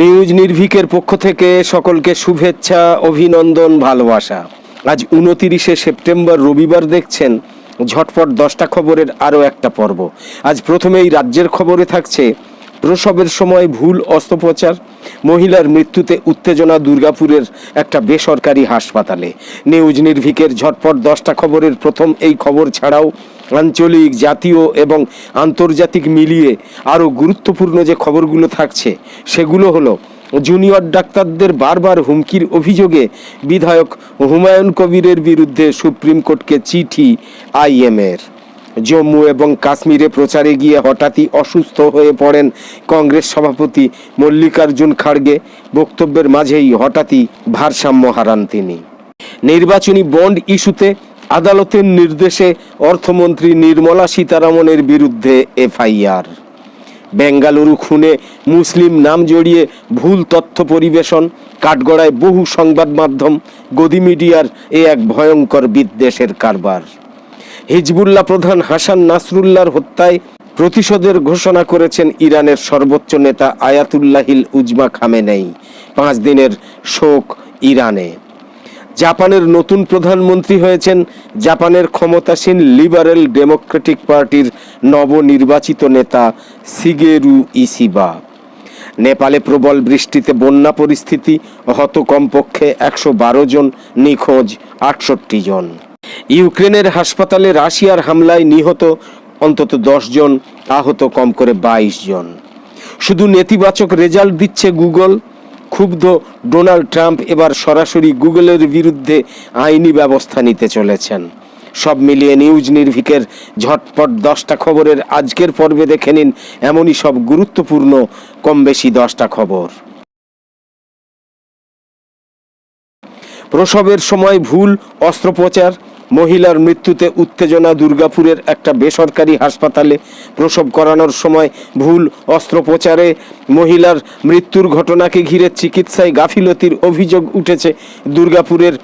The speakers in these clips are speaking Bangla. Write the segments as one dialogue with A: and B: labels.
A: নিউজ নির্ভীকের পক্ষ থেকে সকলকে শুভেচ্ছা, অভিনন্দন, ভালোবাসা। আজ উনতিরিশে সেপ্টেম্বর, রবিবার দেখছেন ঝটপট দশটা খবরের আরও একটা পর্ব। আজ প্রথমেই রাজ্যের খবরে থাকছে, প্রসবের সময় ভুল অস্ত্রোপচার, মহিলার মৃত্যুতে উত্তেজনা দুর্গাপুরের একটা বেসরকারি হাসপাতালে। নিউজ নির্ভীকের ঝটপট দশটা খবরের প্রথম এই খবর ছাড়াও আঞ্চলিক, জাতীয় এবং আন্তর্জাতিক মিলিয়ে আরও গুরুত্বপূর্ণ যে খবরগুলো থাকছে, সেগুলো হলো, জুনিয়র ডাক্তারদের বারবার হুমকির অভিযোগে বিধায়ক হুমায়ুন কবিরের বিরুদ্ধে সুপ্রিম কোর্টকে চিঠি আইএমের জম্মু এবং কাশ্মীরে প্রচারে গিয়ে হঠাৎই অসুস্থ হয়ে পড়েন কংগ্রেস সভাপতি মল্লিকার্জুন খাড়গে, বক্তব্যের মাঝেই হঠাৎই ভারসাম্য হারান তিনি। নির্বাচনী বন্ড ইস্যুতে আদালতের নির্দেশে অর্থমন্ত্রী নির্মলা সীতারামনের বিরুদ্ধে এফআইআর। বেঙ্গালুরু খুনে মুসলিম নাম জড়িয়ে ভুল তথ্য পরিবেশন, কাঠগড়ায় বহু সংবাদ মাধ্যম, গদি মিডিয়ার এ এক ভয়ঙ্কর বিদ্বেষের কারবার। হিজবুল্লাহ প্রধান হাসান নাসরুল্লাহর হত্যায় প্রতিশোধের ঘোষণা করেছেন ইরানের সর্বোচ্চ নেতা আয়াতুল্লাহিল উজমা খামেনেই। পাঁচ দিনের শোক ইরানে। জাপানের নতুন প্রধানমন্ত্রী হয়েছেন জাপানের ক্ষমতাসীন লিবারেল ডেমোক্রেটিক পার্টির নবনির্বাচিত নেতা সিগেরু ইসিবা নেপালে প্রবল বৃষ্টিতে বন্যা পরিস্থিতি, হত কমপক্ষে একশো বারো জন, নিখোঁজ আটষট্টি জন। ইউক্রেনের হাসপাতালে রাশিয়ার হামলায় নিহত অন্তত দশ জন, আহত কম করে বাইশ জন। শুধু নেতিবাচক রেজাল্ট দিচ্ছে গুগল ক্ষুব্ধ ডোনাল্ড ট্রাম্প এবার সরাসরি গুগলের বিরুদ্ধে আইনি ব্যবস্থা নিতে চলেছেন। সব মিলিয়ে নিউজ নির্ভীকের ঝটপট দশটা খবরের আজকের পর্বে দেখে নিন এমনই সব গুরুত্বপূর্ণ কম বেশি দশটা খবর। প্রসবের সময় ভুল, অস্ত্রোপচার মহিলার মৃত্যুতে উত্তেজনা দুর্গাপুরের একটা বেসরকারি হাসপাতালে প্রসব করানোর সময় ভুল অস্ত্রোপচারে মহিলার মৃত্যুর ঘটনাকে ঘিরে চিকিৎসায় গাফিলতির অভিযোগ উঠেছে দুর্গাপুরের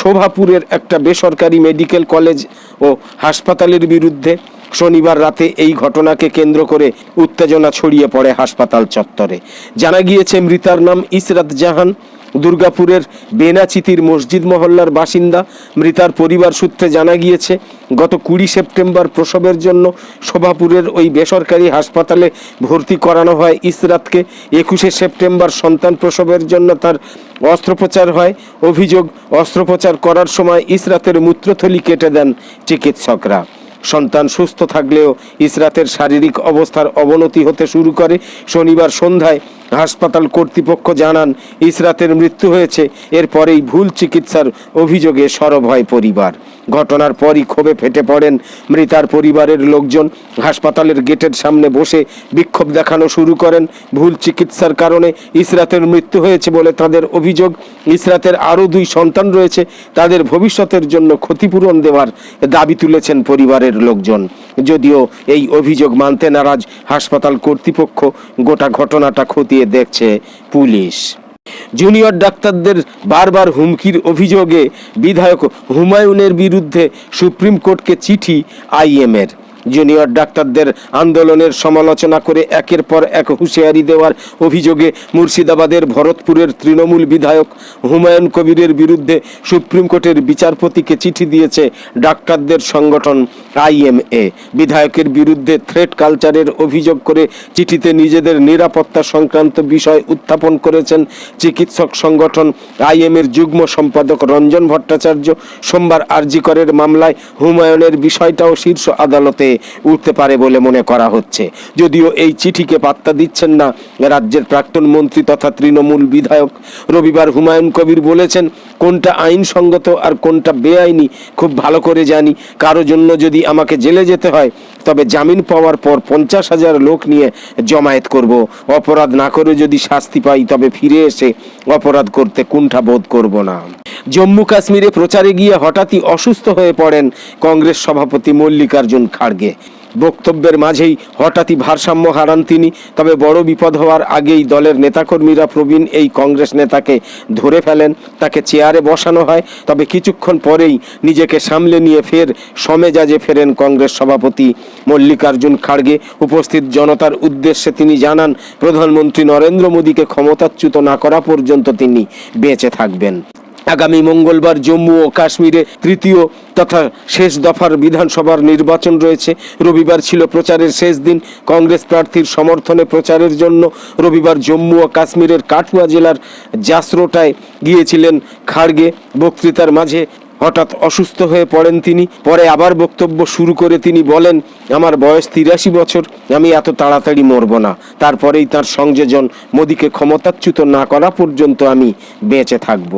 A: শোভাপুরের একটা বেসরকারি মেডিকেল কলেজ ও হাসপাতালের বিরুদ্ধে। শনিবার রাতে এই ঘটনাকে কেন্দ্র করে উত্তেজনা ছড়িয়ে পড়ে হাসপাতাল চত্বরে। জানা গিয়েছে, মৃতার নাম ইসরাত জাহান। দুর্গাপুরের বেনাচিতির মসজিদ মহল্লার বাসিন্দা মৃতার পরিবার সূত্রে জানা গিয়েছে, গত কুড়ি সেপ্টেম্বর প্রসবের জন্য শোভাপুরের ওই বেসরকারি হাসপাতালে ভর্তি করানো হয়। ইসরাতকে একুশে সেপ্টেম্বর সন্তান প্রসবের জন্য তার অস্ত্রোপচার হয়। অভিযোগ, অস্ত্রোপচার করার সময় ইসরাতের মূত্রথলি কেটে দেন চিকিৎসকরা। সন্তান সুস্থ থাকলেও ইসরাতের শারীরিক অবস্থার অবনতি হতে শুরু করে। শনিবার সন্ধ্যায় হাসপাতাল কর্তৃপক্ষ জানান, ইসরাতের মৃত্যু হয়েছে। এরপরেই ভুল চিকিৎসার অভিযোগে সরব হয় পরিবার। ঘটনার পরই ক্ষোভে ফেটে পড়েন মৃতার পরিবারের লোকজন। হাসপাতালের গেটের সামনে বসে বিক্ষোভ দেখানো শুরু করেন। ভুল চিকিৎসার কারণে ইসরাতের মৃত্যু হয়েছে বলে তাদের অভিযোগ। ইসরাতের আরও দুই সন্তান রয়েছে, তাদের ভবিষ্যতের জন্য ক্ষতিপূরণ দেওয়ার দাবি তুলেছেন পরিবারের লোকজন। যদিও এই অভিযোগ মানতে নারাজ হাসপাতাল কর্তৃপক্ষ, গোটা ঘটনাটা খতিয়ে দেখছে পুলিশ। জুনিয়র ডাক্তারদের বারবার হুমকির অভিযোগে বিধায়ক হুমায়ুনের বিরুদ্ধে সুপ্রিম কোর্টকে চিঠি আইএমের জুনিয়র ডাক্তারদের আন্দোলনের সমালোচনা করে একের পর এক হুঁশিয়ারি দেওয়ার অভিযোগে মুর্শিদাবাদের ভরতপুরের তৃণমূল বিধায়ক হুমায়ুন কবিরের বিরুদ্ধে সুপ্রিম কোর্টের বিচারপতিকে চিঠি দিয়েছে ডাক্তারদের সংগঠন আইএমএ। বিধায়কের বিরুদ্ধে থ্রেট কালচারের অভিযোগ করে চিঠিতে নিজেদের নিরাপত্তা সংক্রান্ত বিষয় উত্থাপন করেছেন চিকিৎসক সংগঠন আইএমের যুগ্ম সম্পাদক রঞ্জন ভট্টাচার্য। সোমবার আরজিকরের মামলায় হুমায়ুনের বিষয়টাও শীর্ষ আদালতে উঠতে পারে বলে মনে করা হচ্ছে। যদিও এই চিঠিকে পাত্তা দিচ্ছেন না, রাজ্যের প্রাক্তন মন্ত্রী তথা তৃণমূল বিধায়ক রবিবার হুমায়ুন কবির বলেছেন, কোনটা আইনসঙ্গত আর কোনটা বেআইনি খুব ভালো করে জানি। কারও জন্য যদি আমাকে জেলে যেতে হয়, তবে জামিন পাওয়ার পর পঞ্চাশ হাজার লোক নিয়ে জমায়েত করব। অপরাধ না করে যদি শাস্তি পাই, তবে ফিরে এসে অপরাধ করতে কুণ্ঠা বোধ করব না। জম্মু কাশ্মীরে প্রচারে গিয়ে হঠাৎই অসুস্থ হয়ে পড়েন কংগ্রেস সভাপতি মল্লিকার্জুন খাড়গে। বক্তব্যের মাঝেই হঠাৎই ভারসাম্য হারান তিনি, তবে বড় বিপদ হওয়ার আগেই দলের নেতাকর্মীরা প্রবীণ এই কংগ্রেস নেতাকে ধরে ফেলেন। তাকে চেয়ারে বসানো হয়, তবে কিছুক্ষণ পরেই নিজেকে সামলে নিয়ে ফের সমেজাজে ফেরেন কংগ্রেস সভাপতি মল্লিকার্জুন খাড়গে। উপস্থিত জনতার উদ্দেশ্যে তিনি জানান, প্রধানমন্ত্রী নরেন্দ্র মোদীকে ক্ষমতাচ্যুত না করা পর্যন্ত তিনি বেঁচে থাকবেন। আগামী মঙ্গলবার জম্মু ও কাশ্মীরে তৃতীয় তথা শেষ দফার বিধানসভার নির্বাচন রয়েছে। রবিবার ছিল প্রচারের শেষ দিন। কংগ্রেস প্রার্থীর সমর্থনে প্রচারের জন্য রবিবার জম্মু ও কাশ্মীরের কাঠুয়া জেলার জাসরোটায় গিয়েছিলেন খাড়গে। বক্তৃতার মাঝে হঠাৎ অসুস্থ হয়ে পড়েন তিনি। পরে আবার বক্তব্য শুরু করে তিনি বলেন, আমার বয়স তিরাশি বছর, আমি এত তাড়াতাড়ি মরব না। তারপরেই তার সংযোজন মোদীকে ক্ষমতাচ্যুত না করা পর্যন্ত আমি বেঁচে থাকব।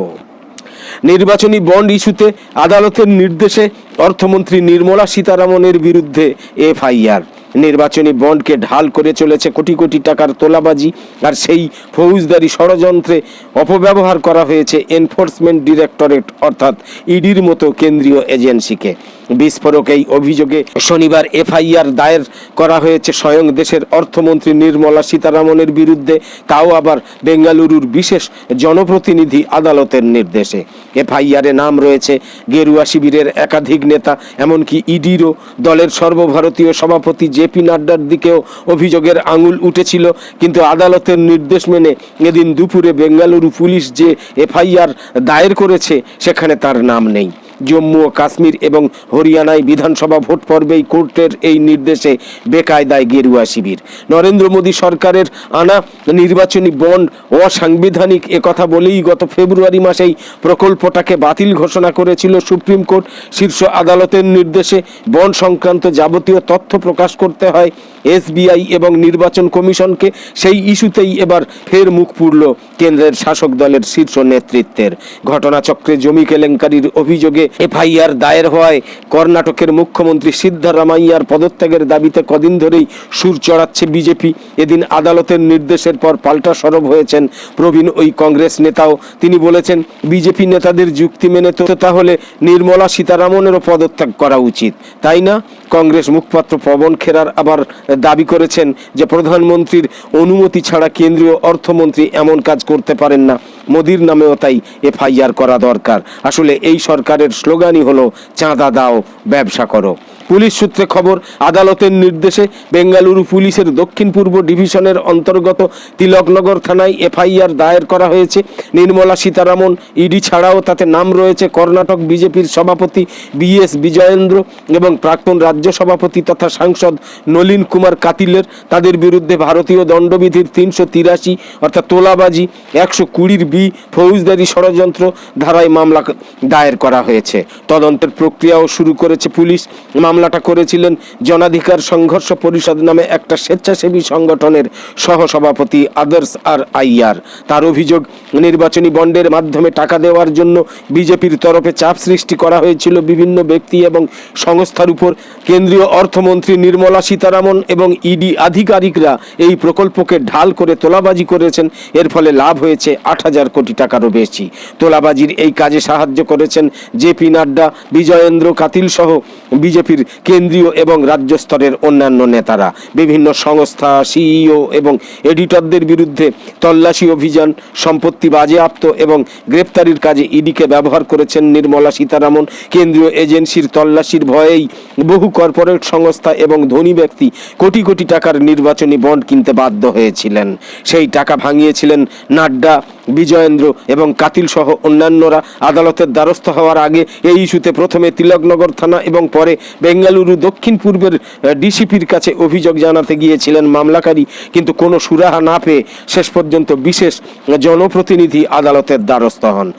A: নির্বাচনী বন্ড ইস্যুতে আদালতের নির্দেশে অর্থমন্ত্রী নির্মলা সীতারামনের বিরুদ্ধে এফআইআর। নির্বাচনী বন্ডকে ঢাল করে চলেছে কোটি কোটি টাকার তোলাবাজি, আর সেই ফৌজদারি ষড়যন্ত্রে অপব্যবহার করা হয়েছে এনফোর্সমেন্ট ডিরেক্টরেট অর্থাৎ ইডির মতো কেন্দ্রীয় এজেন্সিকে। বিস্ফোরক এই অভিযোগে শনিবার এফআইআর দায়ের করা হয়েছে। স্বয়ং দেশের অর্থমন্ত্রী নির্মলা সীতারামনের বিরুদ্ধে, তাও আবার বেঙ্গালুরুর বিশেষ জনপ্রতিনিধি আদালতের নির্দেশে। এফআইআরে নাম রয়েছে গেরুয়া শিবিরের একাধিক নেতা, এমনকি ইডিরও দলের সর্বভারতীয় সভাপতি জেপি নাড্ডার দিকেও অভিযোগের আঙুল উঠেছিল। কিন্তু আদালতের নির্দেশ মেনে এদিন দুপুরে বেঙ্গালুরু পুলিশ যে এফআইআর দায়ের করেছে, সেখানে তার নাম নেই। জম্মু ও কাশ্মীর এবং হরিয়ানায় বিধানসভা ভোট পর্বেই কোর্টের এই নির্দেশে বেকায়দায় গেরুয়া শিবির। নরেন্দ্র মোদী সরকারের আনা নির্বাচনী বন্ড অসাংবিধানিক একথা বলেই গত ফেব্রুয়ারি মাসেই প্রকল্পটাকে বাতিল ঘোষণা করেছিল সুপ্রিম কোর্ট। শীর্ষ আদালতের নির্দেশে বন্ড সংক্রান্ত যাবতীয় তথ্য প্রকাশ করতে হয় এসবিআই এবং নির্বাচন কমিশনকে সেই ইস্যুতেই এবার ফের মুখ পুড়ল কেন্দ্রের শাসক দলের শীর্ষ নেতৃত্বের। ঘটনাচক্রে জমি কেলেঙ্কারির অভিযোগে এফআইআর দায়ের হওয়ায় কর্ণাটকের মুখ্যমন্ত্রী সিদ্ধারামাইয়ার পদত্যাগের দাবিতে কদিন ধরেই সুর চড়াচ্ছে বিজেপি। এদিন আদালতের নির্দেশের পর পাল্টা সরব হয়েছেন প্রবীণ ওই কংগ্রেস নেতাও। তিনি বলেছেন, বিজেপি নেতাদের যুক্তি মেনে তো তাহলে নির্মলা সীতারামনেরও পদত্যাগ করা উচিত। তাই না? কংগ্রেস মুখপাত্র পবন খেরার আবার দাবি করেছেন যে প্রধানমন্ত্রীর অনুমতি ছাড়া কেন্দ্রীয় অর্থমন্ত্রী এমন কাজ করতে পারেন না। মোদির নামেও তাই এফআইআর করা দরকার। আসলে এই সরকারের স্লোগানই হলো, চাঁদা দাও, ব্যবসা করো। পুলিশ সূত্রে খবর, আদালতের নির্দেশে বেঙ্গালুরু পুলিশের দক্ষিণ পূর্ব ডিভিশনের অন্তর্গত তিলকনগর থানায় এফআইআর দায়ের করা হয়েছে। নির্মলা সীতারামন, ইডি ছাড়াও তাতে নাম রয়েছে কর্ণাটক বিজেপির সভাপতি বিএস বিজয়েন্দ্র এবং প্রাক্তন রাজ্য সভাপতি তথা সাংসদ নলিন কুমার কাতিলের। তাদের বিরুদ্ধে ভারতীয় দণ্ডবিধির তিনশো তিরাশি অর্থাৎ তোলাবাজি, একশো কুড়ির বি ফৌজদারি ষড়যন্ত্র ধারায় মামলা দায়ের করা হয়েছে। তদন্তের প্রক্রিয়াও শুরু করেছে পুলিশ। মামলাটা করেছিলেন জনাধিকার সংঘর্ষ পরিষদ নামে একটা স্বেচ্ছাসেবী সংগঠনের সহসভাপতি আদর্শ আর আইয়ার। তার অভিযোগ, নির্বাচনী বন্ডের মাধ্যমে টাকা দেওয়ার জন্য বিজেপির তরফে চাপ সৃষ্টি করা হয়েছিল বিভিন্ন ব্যক্তি এবং সংস্থার উপর। কেন্দ্রীয় অর্থমন্ত্রী নির্মলা সীতারামন এবং ইডি আধিকারিকরা এই প্রকল্পকে ঢাল করে তোলাবাজি করেছেন। এর ফলে লাভ হয়েছে আট হাজার কোটি টাকারও বেশি। তোলাবাজির এই কাজে সাহায্য করেছেন জেপি নাড্ডা, বিজয়েন্দ্র কাতিল সহ বিজেপির কেন্দ্রীয় এবং রাজ্য স্তরের অন্যান্য নেতারা, বিভিন্ন সংস্থা, সিইও এবং এডিটরদের বিরুদ্ধে তল্লাশি অভিযান, সম্পত্তি বাজেয়াপ্ত এবং গ্রেপ্তারির কাজে ইডিকে ব্যবহার করেছেন নির্মলা সীতারামন। কেন্দ্রীয় এজেন্সির তল্লাশির ভয়েই বহু কর্পোরেট সংস্থা এবং ধনী ব্যক্তি কোটি কোটি টাকার নির্বাচনী বন্ড কিনতে বাধ্য হয়েছিলেন। সেই টাকা ভাঙিয়েছিলেন নাড্ডা বিজয়েন্দ্র এবং কাতিল সহ অন্যান্যরা আদালতের দ্বারস্থ হওয়ার আগে এই ইস্যুতে প্রথমে তিলকনগর থানা এবং পরে বেঙ্গালুরু দক্ষিণ পূর্বের ডিসিপির কাছে অভিযোগ জানাতে গিয়েছিলেন মামলাকারী। কিন্তু কোনো সুরাহা না পেয়ে শেষ পর্যন্ত বিশেষ জনপ্রতিনিধি আদালতের দ্বারস্থ হন।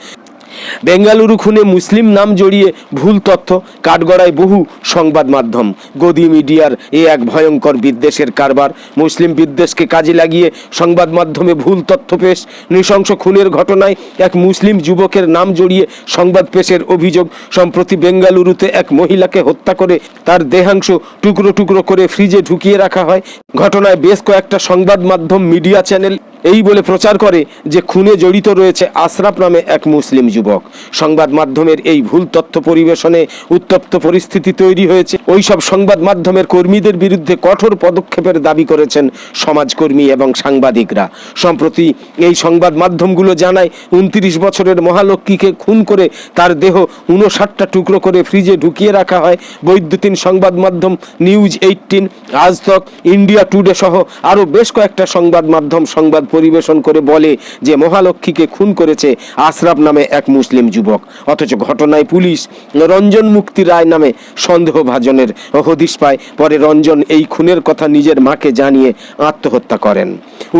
A: বেঙ্গালুরু খুনে মুসলিম নাম জড়িয়ে ভুল তথ্য, কাঠগড়ায় বহু সংবাদ মাধ্যম। গদি মিডিয়ার এ এক ভয়ঙ্কর বিদ্বেষের কারবার। মুসলিম বিদ্বেষকে কাজে লাগিয়ে সংবাদ মাধ্যমে ভুল তথ্য পেশ, নৃশংস খুনের ঘটনায় এক মুসলিম যুবকের নাম জড়িয়ে সংবাদ পেশের অভিযোগ, সম্প্রতি বেঙ্গালুরুতে এক মহিলাকে হত্যা করে তার দেহাংশ টুকরো টুকরো করে ফ্রিজে ঢুকিয়ে রাখা হয়। ঘটনায় বেশ কয়েকটা সংবাদ মাধ্যম মিডিয়া চ্যানেল এই বলে প্রচার করে যে খুনে জড়িত রয়েছে আশরাফ নামে এক মুসলিম যুবক। সংবাদ মাধ্যমের এই ভুল তথ্য পরিবেশনে উত্তপ্ত পরিস্থিতি তৈরি হয়েছে। ওই সব সংবাদ মাধ্যমের কর্মীদের বিরুদ্ধে কঠোর পদক্ষেপের দাবি করেছেন সমাজকর্মী এবং সাংবাদিকরা। সম্প্রতি এই সংবাদ মাধ্যমগুলো জানায়, উনত্রিশ বছরের মহালক্ষ্মীকে খুন করে তার দেহ উনষাটটা টুকরো করে ফ্রিজে ঢুকিয়ে রাখা হয়। বৈদ্যুতিন সংবাদ মাধ্যম নিউজ এইটিন আজ তক ইন্ডিয়া টুডে সহ আরও বেশ কয়েকটা সংবাদ মাধ্যম সংবাদ পরিবেশন করে বলে যে মহালক্ষ্মীকে খুন করেছে আশরাফ নামে এক মুসলিম যুবক। অথচ ঘটনায় পুলিশ রঞ্জন মুক্তি রায় নামে সন্দেহভাজনের হদিশ পায়। পরে রঞ্জন এই খুনের কথা নিজের মাকে জানিয়ে আত্মহত্যা করেন।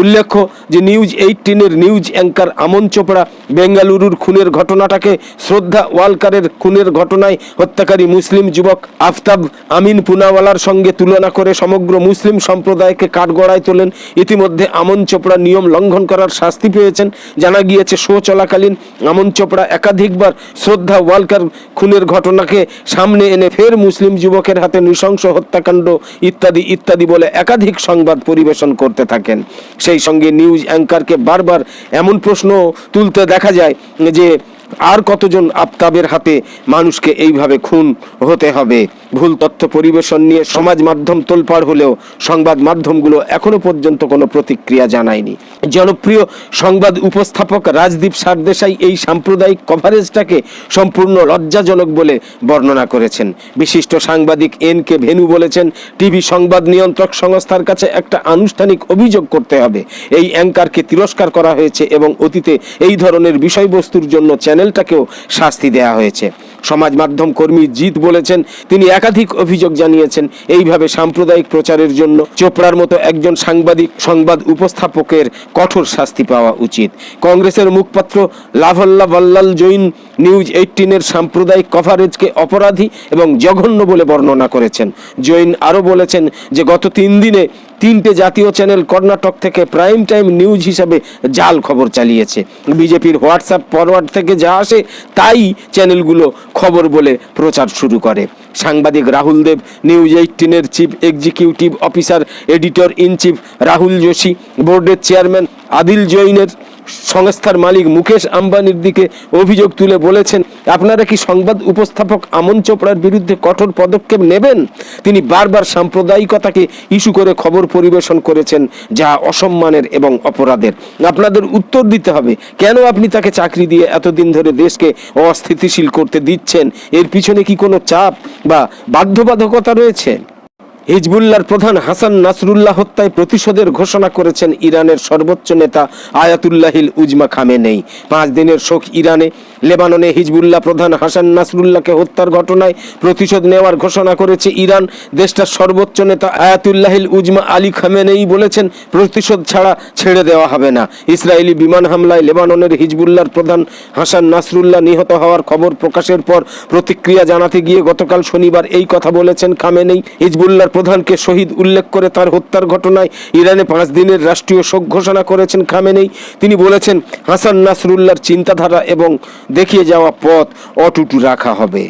A: উল্লেখ্য যে নিউজ এইটিনের নিউজ অ্যাঙ্কার আমন চোপড়া বেঙ্গালুরুর খুনের ঘটনাটাকে শ্রদ্ধা ওয়ালকারের খুনের ঘটনায় হত্যাকারী মুসলিম যুবক আফতাব আমিন পুনাওয়ালার সঙ্গে তুলনা করে সমগ্র মুসলিম সম্প্রদায়কে কাঠগড়ায় তোলেন। ইতিমধ্যে আমন চোপড়া নিয়ম লঙ্ঘন করার শাস্তি পেয়েছেন। জানা গিয়েছে শো চলাকালীন আমন চোপড়া একাধিকবার শ্রদ্ধা ওয়ালকার খুনের ঘটনাকে সামনে এনে ফের মুসলিম যুবকের হাতে নৃশংস হত্যাকাণ্ড ইত্যাদি ইত্যাদি বলে একাধিক সংবাদ পরিবেশন করতে থাকেন। সেই সঙ্গে নিউজ অ্যাঙ্কারকে বারবার এমন প্রশ্ন তুলতে দেখা যায় যে আর কতজন আফতাবের হাতে মানুষকে এইভাবে খুন হতে হবে? ভুল তথ্য পরিবেশন নিয়ে সমাজ মাধ্যম তোলপাড় হলেও সংবাদ মাধ্যমগুলো এখনও পর্যন্ত কোনো প্রতিক্রিয়া জানায়নি। জনপ্রিয় সংবাদ উপস্থাপক রাজদীপ সারদেশাই এই সাম্প্রদায়িক কভারেজটাকে সম্পূর্ণ লজ্জাজনক বলে বর্ণনা করেছেন। বিশিষ্ট সাংবাদিক এন কে ভেনু বলেছেন, টিভি সংবাদ নিয়ন্ত্রক সংস্থার কাছে একটা আনুষ্ঠানিক অভিযোগ করতে হবে। এই অ্যাঙ্কারকে তিরস্কার করা হয়েছে এবং অতীতে এই ধরনের বিষয়বস্তুর জন্য চ্যানেলটাকেও শাস্তি দেওয়া হয়েছে। সমাজ মাধ্যম কর্মী জিৎ বলেছেন, তিনি একাধিক অভিযোগ জানিয়েছেন, এইভাবে সাম্প্রদায়িক প্রচারের জন্য চোপড়ার মতো একজন সাংবাদিক সংবাদ উপস্থাপকের কঠোর শাস্তি পাওয়া উচিত। কংগ্রেসের মুখপাত্র লাভল্লা ভাল্লাল জৈন নিউজ এইটিনের সাম্প্রদায়িক কভারেজকে অপরাধী এবং জঘন্য বলে বর্ণনা করেছেন। জৈন আরও বলেছেন যে, গত তিন দিনে তিনটে জাতীয় চ্যানেল কর্ণাটক থেকে প্রাইম টাইম নিউজ হিসাবে জাল খবর চালিয়েছে। বিজেপির হোয়াটসঅ্যাপ ফরওয়ার্ড থেকে যা আসে, তাই চ্যানেলগুলো খবর বলে প্রচার শুরু করে। সাংবাদিক Rahul Dev news এইটিনের chief executive officer editor in chief Rahul Joshi বোর্ডের চেয়ারম্যান আদিল জৈনের সংস্থার মালিক মুকেশ আম্বানির দিকে অভিযোগ তুলে বলেছেন, আপনারা কি সংবাদ উপস্থাপক আমন চোপড়ার বিরুদ্ধে কঠোর পদক্ষেপ নেবেন? তিনি বারবার সাম্প্রদায়িকতাকে ইস্যু করে খবর পরিবেশন করেছেন, যা অসম্মানের এবং অপরাধের। আপনাদের উত্তর দিতে হবে, কেন আপনি তাকে চাকরি দিয়ে এতদিন ধরে দেশকে অস্থিতিশীল করতে দিচ্ছেন? এর পিছনে কি কোনো চাপ বা বাধ্যবাধকতা রয়েছে? হিজবুল্লার প্রধান হাসান নাসরুল্লাহ হত্যায় প্রতিশোধের ঘোষণা করেছেন ইরানের সর্বোচ্চ নেতা আয়াতুল্লাহিল উজমা খামেনেই। পাঁচ দিনের শোক ইরানে। লেবাননে হিজবুল্লাহ প্রধান হাসান নাসরুল্লাহকে হত্যার ঘটনায় প্রতিশোধ নেওয়ার ঘোষণা করেছে ইরান। দেশটার সর্বোচ্চ নেতা আয়াতুল্লাহিল উজমা আলী খামেনেই বলেছেন, প্রতিশোধ ছাড়া ছেড়ে দেওয়া হবে না। ইসরায়েলি বিমান হামলায় লেবাননের হিজবুল্লাহর প্রধান হাসান নাসরুল্লাহ নিহত হওয়ার খবর প্রকাশের পর প্রতিক্রিয়া জানাতে গিয়ে গতকাল শনিবার এই কথা বলেছেন খামেনেই। হিজবুল্লাহর প্রধানকে শহীদ উল্লেখ করে তার হত্যার ঘটনায় ইরানে পাঁচ দিনের রাষ্ট্রীয় শোক ঘোষণা করেছেন খামেনেই। তিনি বলেছেন, হাসান নাসরুল্লাহর চিন্তাধারা এবং দেখিয়ে যাওয়া পথ অটুটু রাখা হবে।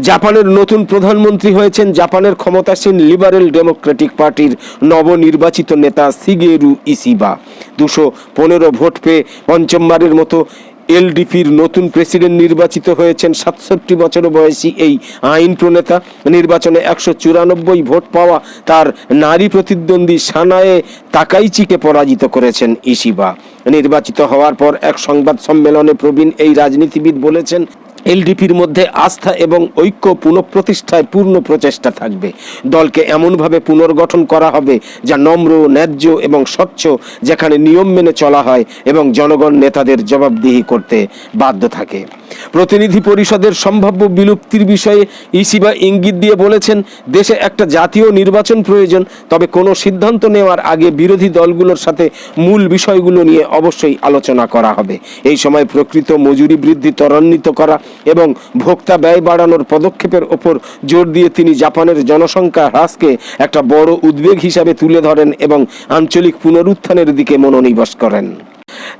A: জাপানের নতুন প্রধানমন্ত্রী হয়েছেন জাপানের ক্ষমতাসীন লিবারেল ডেমোক্রেটিক পার্টির নবনির্বাচিত নেতা সিগেরু ইসিবা দুশো পনেরো ভোট পেয়ে পঞ্চমবারের মতো এলডিপির নতুন প্রেসিডেন্ট নির্বাচিত হয়েছেন। সাতষট্টি বছর বয়সী এই আইন প্রণেতা নির্বাচনে একশো চুরানব্বই ভোট পাওয়া তার নারী প্রতিদ্বন্দ্বী সানায়ে তাকাইচিকে পরাজিত করেছেন ইসিবা নির্বাচিত হওয়ার পর এক সংবাদ সম্মেলনে প্রবীণ এই রাজনীতিবিদ বলেছেন এলডিপির মধ্যে আস্থা এবং ঐক্য পুনঃপ্রতিষ্ঠায় পূর্ণ প্রচেষ্টা থাকবে। দলকে এমনভাবে পুনর্গঠন করা হবে যা নম্র, ন্যায্য এবং স্বচ্ছ যেখানে নিয়ম মেনে চলা হয় এবং জনগণ নেতাদের জবাবদিহি করতে বাধ্য থাকে। প্রতিনিধি পরিষদের সম্ভাব্য বিলুপ্তির বিষয়ে ইসিবা ইঙ্গিত দিয়ে বলেছেন, দেশে একটা জাতীয় নির্বাচন প্রয়োজন, তবে কোনো সিদ্ধান্ত নেওয়ার আগে বিরোধী দলগুলোর সাথে মূল বিষয়গুলো নিয়ে অবশ্যই আলোচনা করা হবে। এই সময় প্রকৃত মজুরি বৃদ্ধি ত্বরান্বিত করা এবং ভোক্তা ব্যয় বাড়ানোর পদক্ষেপের ওপর জোর দিয়ে তিনি জাপানের জনসংখ্যা হ্রাসকে একটা বড় উদ্বেগ হিসাবে তুলে ধরেন এবং আঞ্চলিক পুনরুত্থানের দিকে মনোনিবেশ করেন।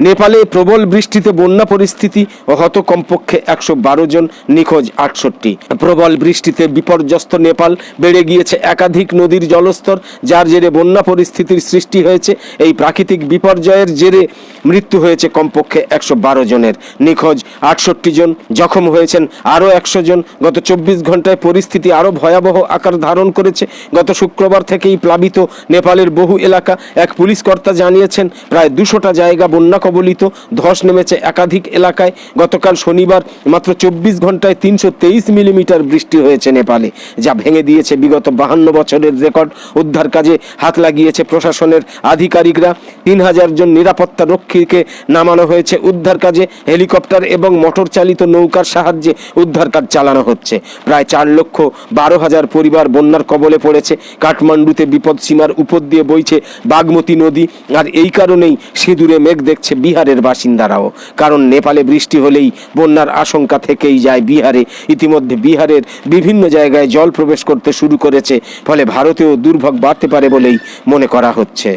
A: নেপালে প্রবল বৃষ্টিতে বন্যা পরিস্থিতি হত কমপক্ষে একশো বারো জন নিখোঁজ, আটষট্টি। প্রবল বৃষ্টিতে বিপর্যস্ত নেপাল বেড়ে গিয়েছে একাধিক নদীর জলস্তর, যার জেরে বন্যা পরিস্থিতির সৃষ্টি হয়েছে। এই প্রাকৃতিক বিপর্যয়ের জেরে মৃত্যু হয়েছে কমপক্ষে একশো বারো জনের। নিখোঁজ, আটষট্টি জন জখম হয়েছেন, আরও একশো জন গত চব্বিশ ঘন্টায় পরিস্থিতি আরও ভয়াবহ আকার ধারণ করেছে। গত শুক্রবার থেকেই প্লাবিত নেপালের বহু এলাকা, এক পুলিশ কর্তা জানিয়েছেন, প্রায় দুশোটা জায়গা বন্যা কবলিত, ধস নেমেছে একাধিক এলাকায়। গতকাল শনিবার মাত্র চব্বিশ ঘন্টায় তিনশো তেইশ মিলিমিটার বৃষ্টি হয়েছে নেপালে, যা ভেঙে দিয়েছে বিগত বাহান্ন বছরের রেকর্ড। উদ্ধার কাজে হাত লাগিয়েছে প্রশাসনের আধিকারিকরা। তিন হাজার জন নিরাপত্তা রক্ষীকে নামানো হয়েছে উদ্ধার কাজে। হেলিকপ্টার এবং মোটর চালিত নৌকার সাহায্যে উদ্ধার কাজ চালানো হচ্ছে। প্রায় চার লক্ষ বারো হাজার পরিবার বন্যার কবলে পড়েছে। কাঠমান্ডুতে বিপদ সীমার উপর দিয়ে বইছে বাগমতী নদী। আর এই কারণেই সিঁদুরে মেঘ দেখছে বিহারের বাসিন্দারাও। কারণ নেপালে বৃষ্টি হলেই বন্যার আশঙ্কা থেকেই যায় বিহারে। ইতিমধ্যে বিহারের বিভিন্ন জায়গায় জল প্রবেশ করতে শুরু করেছে, ফলে ভারতেও দুর্ভোগ বাড়তে পারে বলেই মনে করা হচ্ছে।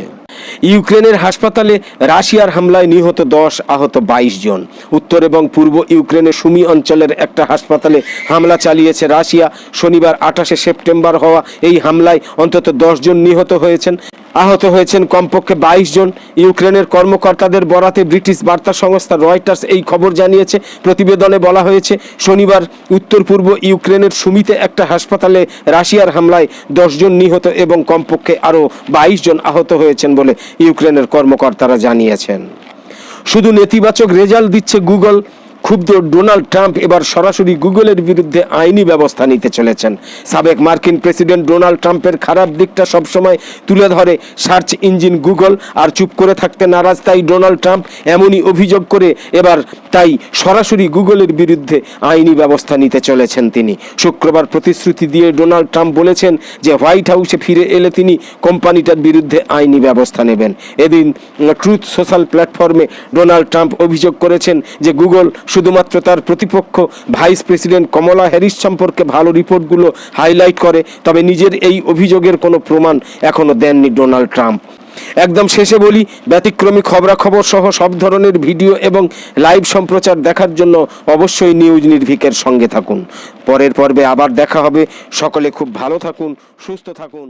A: ইউক্রেনের হাসপাতালে রাশিয়ার হামলায় নিহত দশ আহত বাইশ জন। উত্তর এবং পূর্ব ইউক্রেনের সুমি অঞ্চলের একটা হাসপাতালে হামলা চালিয়েছে রাশিয়া। শনিবার আঠাশে সেপ্টেম্বর হওয়া এই হামলায় অন্তত দশ জন নিহত হয়েছেন। আহত হয়েছেন কমপক্ষে বাইশ জন। ইউক্রেনের কর্মকর্তাদের বরাতে ব্রিটিশ বার্তা সংস্থা রয়টার্স এই খবর জানিয়েছে। প্রতিবেদনে বলা হয়েছে, শনিবার উত্তর পূর্ব ইউক্রেনের সুমিতে একটা হাসপাতালে রাশিয়ার হামলায় জন নিহত এবং কমপক্ষে আরও বাইশ জন আহত হয়েছেন বলে ইউক্রেনের কর্মকর্তারা জানিয়েছেন। শুধু নেতিবাচক রেজাল্ট দিচ্ছে গুগল। ক্ষুব্ধ ডোনাল্ড ট্রাম্প এবার সরাসরি গুগলের বিরুদ্ধে আইনি ব্যবস্থা নিতে চলেছেন। সাবেক মার্কিন প্রেসিডেন্ট ডোনাল্ড ট্রাম্পের খারাপ দিকটা সবসময় তুলে ধরে সার্চ ইঞ্জিন গুগল, আর চুপ করে থাকতে নারাজ তাই ডোনাল্ড ট্রাম্প এমনই অভিযোগ করে এবার তাই সরাসরি গুগলের বিরুদ্ধে আইনি ব্যবস্থা নিতে চলেছেন তিনি। শুক্রবার প্রতিশ্রুতি দিয়ে ডোনাল্ড ট্রাম্প বলেছেন যে হোয়াইট হাউসে ফিরে এলে তিনি কোম্পানিটার বিরুদ্ধে আইনি ব্যবস্থা নেবেন। এদিন ট্রুথ সোশ্যাল প্ল্যাটফর্মে ডোনাল্ড ট্রাম্প অভিযোগ করেছেন যে গুগল শুধুমাত্র তার প্রতিপক্ষ ভাইস প্রেসিডেন্ট কমলা হ্যারিস সম্পর্কে ভালো রিপোর্টগুলো হাইলাইট করে, তবে নিজের এই অভিযোগের কোনো প্রমাণ এখনও দেননি ডোনাল্ড ট্রাম্প। একদম শেষে বলি, ব্যতিক্রমী খবরাখবর সহ সব ধরনের ভিডিও এবং লাইভ সম্প্রচার দেখার জন্য অবশ্যই নিউজ নির্ভিকের সঙ্গে থাকুন। পরের পর্বে আবার দেখা হবে। সকলে খুব ভালো থাকুন, সুস্থ থাকুন।